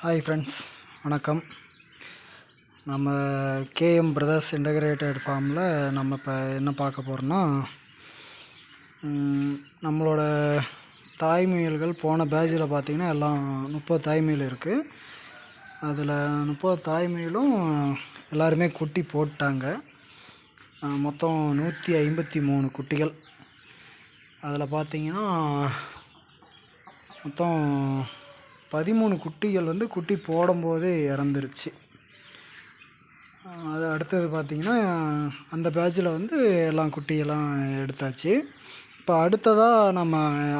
Hi friends வணக்கம். நம்ம KM brothers integrated ஃபார்மில் நம்ம இப்போ என்ன பார்க்க போகிறோம்னா நம்மளோட தாய்மொழிகள் போன பேட்சில் பார்த்திங்கன்னா எல்லாம் முப்பது தாய்முயல் இருக்குது அதில் முப்பது தாய்மொழியிலும் எல்லாருமே குட்டி போட்டாங்க. மொத்தம் நூற்றி ஐம்பத்தி மூணு குட்டிகள். அதில் பார்த்திங்கன்னா மொத்தம் பதிமூணு குட்டிகள் வந்து குட்டி போடும்போதே இறந்துருச்சு. அது அடுத்தது பார்த்திங்கன்னா அந்த பேட்சில் வந்து எல்லாம் குட்டியெல்லாம் எடுத்தாச்சு. இப்போ அடுத்ததாக நம்ம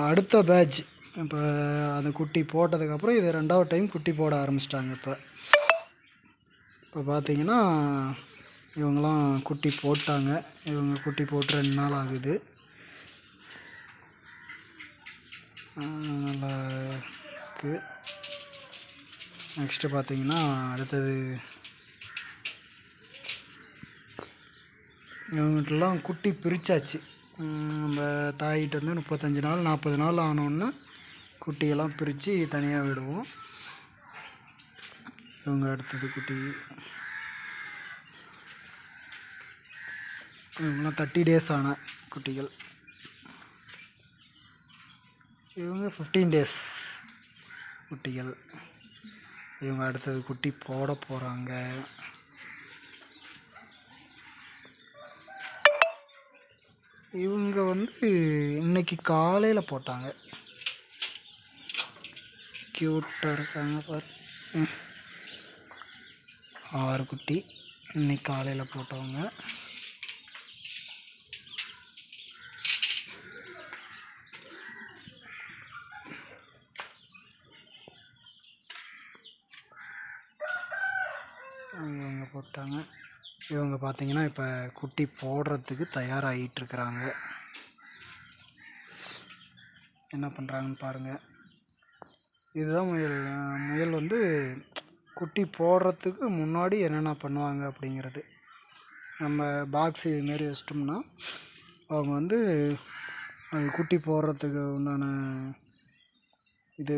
அடுத்த பேட்ச் இப்போ அந்த குட்டி போட்டதுக்கப்புறம் இது ரெண்டாவது டைம் குட்டி போட ஆரம்பிச்சிட்டாங்க இப்போ. இப்போ பார்த்திங்கன்னா இவங்கெல்லாம் குட்டி போட்டாங்க. இவங்க குட்டி போட்டு ரெண்டு நாள் ஆகுது. நல்லா இருக்குது நெக்ஸ்ட்டு பார்த்தீங்கன்னா அடுத்தது இவங்ககிட்டலாம் குட்டி பிரித்தாச்சு நம்ம தாயிட்ட வந்து முப்பத்தஞ்சு நாள் நாற்பது நாள் ஆனோன்னு குட்டியெல்லாம் பிரித்து தனியாக விடுவோம். இவங்க அடுத்தது குட்டி. இவங்கெல்லாம் தேர்ட்டி டேஸ் ஆன குட்டிகள். இவங்க ஃபிஃப்டீன் டேஸ் குட்டிகள். இவங்க அடுத்தது குட்டி போட போகிறாங்க இவங்க வந்து இன்னைக்கு காலையில் போட்டாங்க. க்யூட்டாக இருக்காங்க பாரு. ஆறு குட்டி இன்னைக்கு காலையில் போட்டவங்க. இவங்க போட்டாங்க. இவங்க பார்த்தீங்கன்னா இப்போ குட்டி போடுறதுக்கு தயாராகிட்டுருக்குறாங்க என்ன பண்ணுறாங்கன்னு பாருங்கள் இதுதான் முயல். முயல் வந்து குட்டி போடுறதுக்கு முன்னாடி என்னென்ன பண்ணுவாங்க அப்படிங்கிறது. நம்ம பாக்ஸ் இதுமாரி வச்சிட்டோம்னா அவங்க வந்து அது குட்டி போடுறதுக்கு உண்டான இது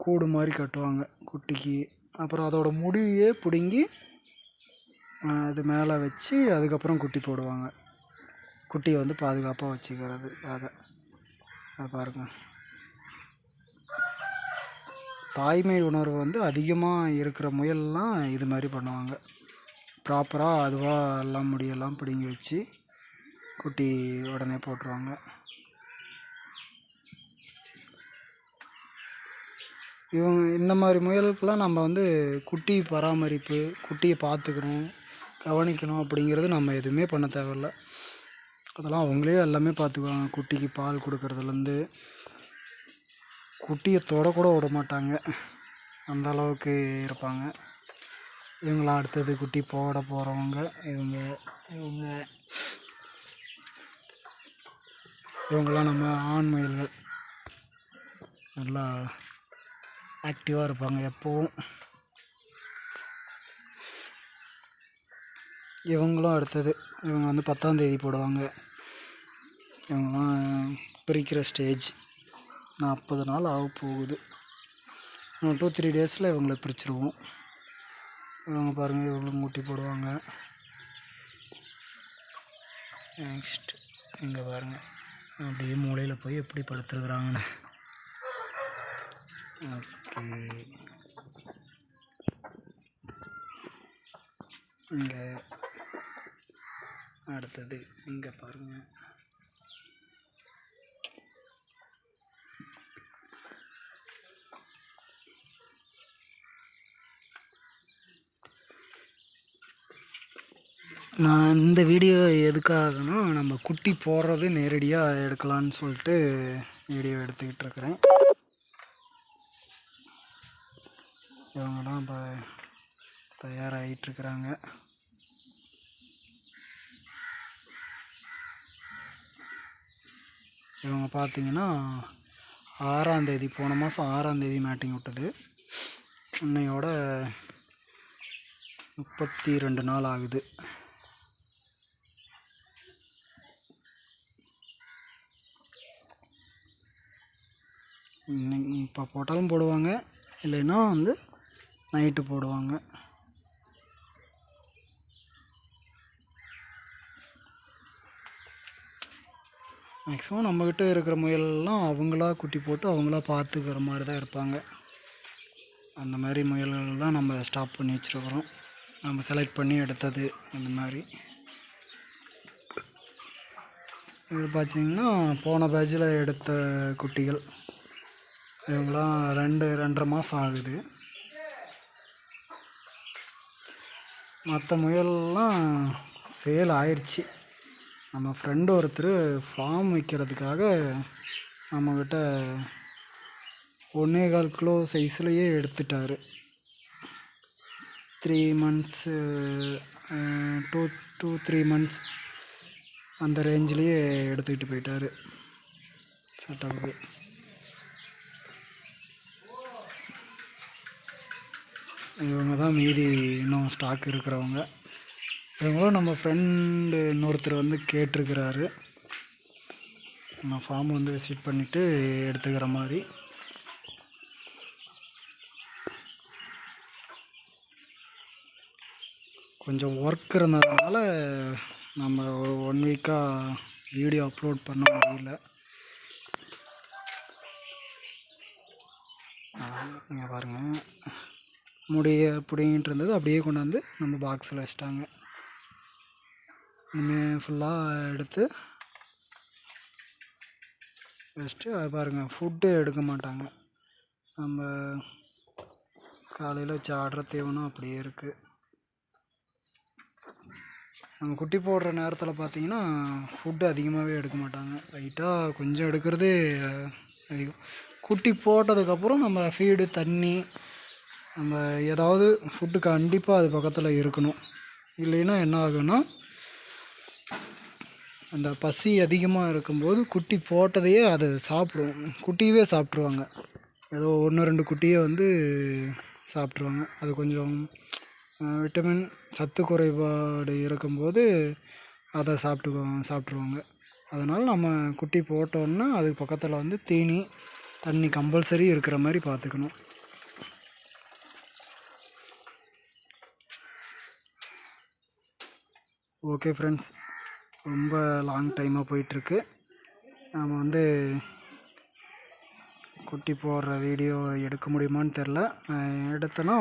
கூடு மாதிரி கட்டுவாங்க குட்டிக்கு. அப்புறம் அதோட முடிவையே பிடுங்கி அது மேலே வச்சு அதுக்கப்புறம் குட்டி போடுவாங்க. குட்டியை வந்து பாதுகாப்பாக வச்சுக்கிறது ஆக. பாருங்க. தாய்மை உணர்வு வந்து அதிகமாக இருக்கிற முயல்லாம் இது மாதிரி பண்ணுவாங்க. ப்ராப்பராக அதுவாக எல்லாம் முடியெல்லாம் பிடுங்கி வச்சு குட்டி உடனே போட்டுருவாங்க. இவங்க இந்த மாதிரி முயலுக்கெல்லாம் நம்ம வந்து குட்டி பராமரிப்பு குட்டியை பார்த்துக்கணும் கவனிக்கணும் அப்படிங்கிறது நம்ம எதுவுமே பண்ண தேவையில்ல. அதெல்லாம் அவங்களே எல்லாமே பார்த்துக்குவாங்க. குட்டிக்கு பால் கொடுக்கறதுலேருந்து குட்டியை தொடக்கூட விட மாட்டாங்க. அந்த அளவுக்கு இருப்பாங்க. இவங்களாம் அடுத்தது குட்டி போட போகிறவங்க இவங்க இவங்க. இவங்கெல்லாம் நம்ம ஆண் முயல்கள். நல்லா ஆக்டிவாக இருப்பாங்க எப்போவும். இவங்களும் அடுத்தது. இவங்க வந்து பத்தாம் தேதி போடுவாங்க. இவங்கெல்லாம் பிரிக்கிற ஸ்டேஜ் நாற்பது நாள் ஆக போகுது. இன்னும் டூ த்ரீ டேஸில் இவங்கள பிரிச்சிருவோம். இவங்க பாருங்கள் இவங்களும் ஊட்டி போடுவாங்க. நெக்ஸ்ட் இங்கே பாருங்கள் அப்படியே மூலையில் போய் எப்படி படுத்துருக்குறாங்கன்னு. இங்கே அடுத்தது இங்கே பாருங்க. நான் இந்த வீடியோ எதுக்காகனா நம்ம குட்டி போடுறது நேரடியாக எடுக்கலான்னு சொல்லிட்டு வீடியோ எடுத்துக்கிட்டு இருக்கிறேன் இவங்கெல்லாம் இப்போ தயாராகிட்டுருக்குறாங்க இவங்க பார்த்தீங்கன்னா ஆறாந்தேதி போன மாதம் ஆறாந்தேதி மேட்டிங் விட்டது. இன்னையோட முப்பத்தி ரெண்டு நாள் ஆகுது. இன்னைக்கு இப்போ போட்டாலும் போடுவாங்க இல்லைன்னா வந்து நைட்டு போடுவாங்க. மேக்ஸிமம் நம்மக்கிட்ட இருக்கிற முயலெல்லாம் அவங்களா குட்டி போட்டு அவங்களா பார்த்துக்கிற மாதிரி தான் இருப்பாங்க. அந்த மாதிரி முயல்கள் தான் நம்ம ஸ்டாப் பண்ணி வச்சுருக்குறோம். நம்ம செலக்ட் பண்ணி எடுத்தது அந்த மாதிரி. இது பார்த்தீங்கன்னா போன பேட்சில் எடுத்த குட்டிகள். இவங்களாம் ரெண்டு ரெண்டரை மாதம் ஆகுது. மற்ற முயல்லாம் சேல் ஆயிடுச்சு நம்ம ஃப்ரெண்டு ஒருத்தர் ஃபார்ம் வைக்கிறதுக்காக நம்மக்கிட்ட ஒன்றே கால் கிலோ சைஸ்லேயே எடுத்துட்டாரு. Three months two two three months அந்த ரேஞ்சிலேயே எடுத்துக்கிட்டு போயிட்டார். செட்டப்புக்கு இவங்க தான் மீதி இன்னும் ஸ்டாக் இருக்கிறவங்க. இவங்களும் நம்ம ஃப்ரெண்டு இன்னொருத்தர் வந்து கேட்டிருக்கிறாரு. நம்ம ஃபார்ம் வந்து விசிட் பண்ணிவிட்டு எடுத்துக்கிற மாதிரி. கொஞ்சம் ஒர்க் இருந்ததுனால நம்ம ஒரு ஒன் வீக்காக வீடியோ அப்லோட் பண்ண முடியல. இங்கே பாருங்கள் முடிய பிடிங்கிட்டு இருந்தது. அப்படியே கொண்டாந்து நம்ம பாக்ஸில் வச்சிட்டாங்க. இனிமேல் ஃபுல்லாக எடுத்து வச்சுட்டு அது பாருங்கள் ஃபுட்டு எடுக்க மாட்டாங்க. நம்ம காலையில் வச்சு ஆடுற தீவனம் அப்படியே இருக்குது நம்ம குட்டி போடுற நேரத்தில் பார்த்தீங்கன்னா ஃபுட்டு அதிகமாகவே எடுக்க மாட்டாங்க. லைட்டாக கொஞ்சம் எடுக்கிறதே அதிகம். குட்டி போட்டதுக்கப்புறம் நம்ம ஃபீடு தண்ணி நம்ம ஏதாவது ஃபுட்டு கண்டிப்பாக அது பக்கத்தில் இருக்கணும். இல்லைன்னா என்ன ஆகுன்னா அந்த பசி அதிகமாக இருக்கும்போது குட்டி போட்டதையே அதை சாப்பிடும் குட்டியவே சாப்பிட்ருவாங்க ஏதோ ஒன்று ரெண்டு குட்டியை வந்து சாப்பிட்ருவாங்க அது கொஞ்சம் விட்டமின் சத்து குறைபாடு இருக்கும்போது அதை சாப்பிட்டுக்குவாங்க சாப்பிட்ருவாங்க அதனால் நம்ம குட்டி போட்டோன்னா அதுக்கு பக்கத்தில் வந்து தீனி தண்ணி கம்பல்சரி இருக்கிற மாதிரி பார்த்துக்கணும். ஓகே ஃப்ரெண்ட்ஸ் ரொம்ப லாங் டைமாக போயிட்டுருக்கு. நாம் வந்து குட்டி போடுற வீடியோ எடுக்க முடியுமான்னு தெரில. நான் எடுத்தேன்னா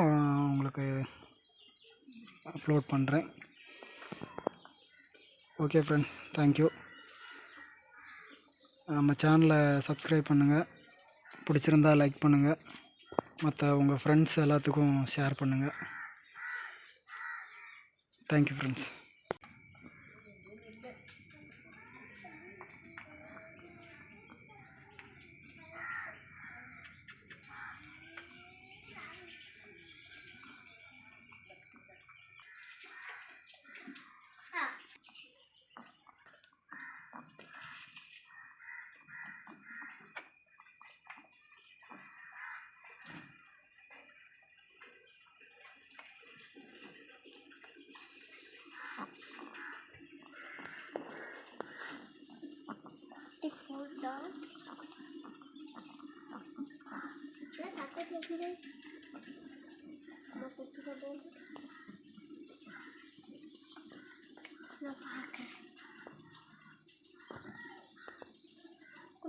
உங்களுக்கு அப்லோட் பண்ணுறேன் ஓகே ஃப்ரெண்ட்ஸ் தேங்க்யூ நம்ம சேனலை சப்ஸ்கிரைப் பண்ணுங்கள் பிடிச்சிருந்தா லைக் பண்ணுங்கள் மற்ற உங்கள் ஃப்ரெண்ட்ஸ் எல்லாத்துக்கும் ஷேர் பண்ணுங்கள் தேங்க்யூ ஃப்ரெண்ட்ஸ்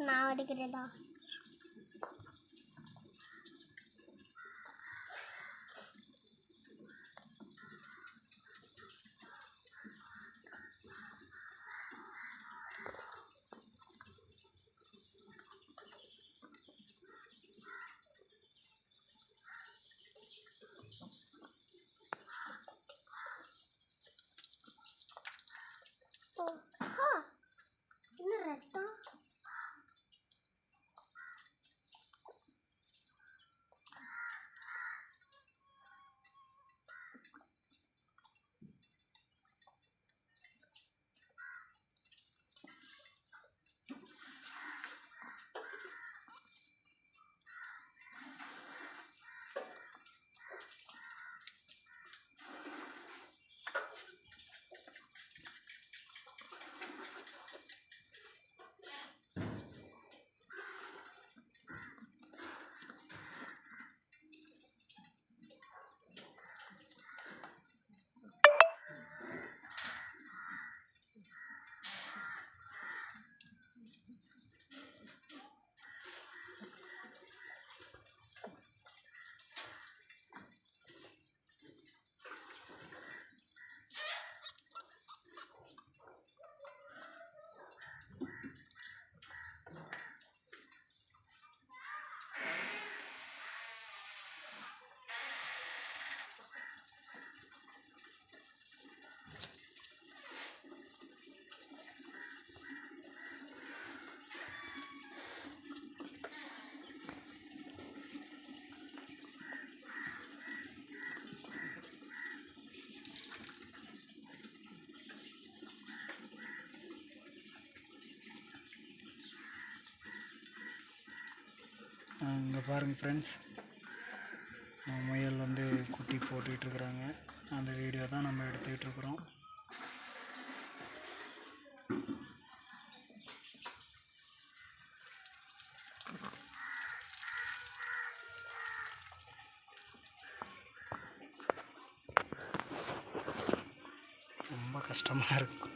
நான் பார்க்குறேன் நான் இங்கே பாருங்கள் ஃப்ரெண்ட்ஸ் முயல் வந்து குட்டி போட்டுக்கிட்டு இருக்கிறாங்க. அந்த வீடியோ தான் நம்ம எடுத்துக்கிட்டு இருக்கிறோம். ரொம்ப கஷ்டமாக இருக்கும்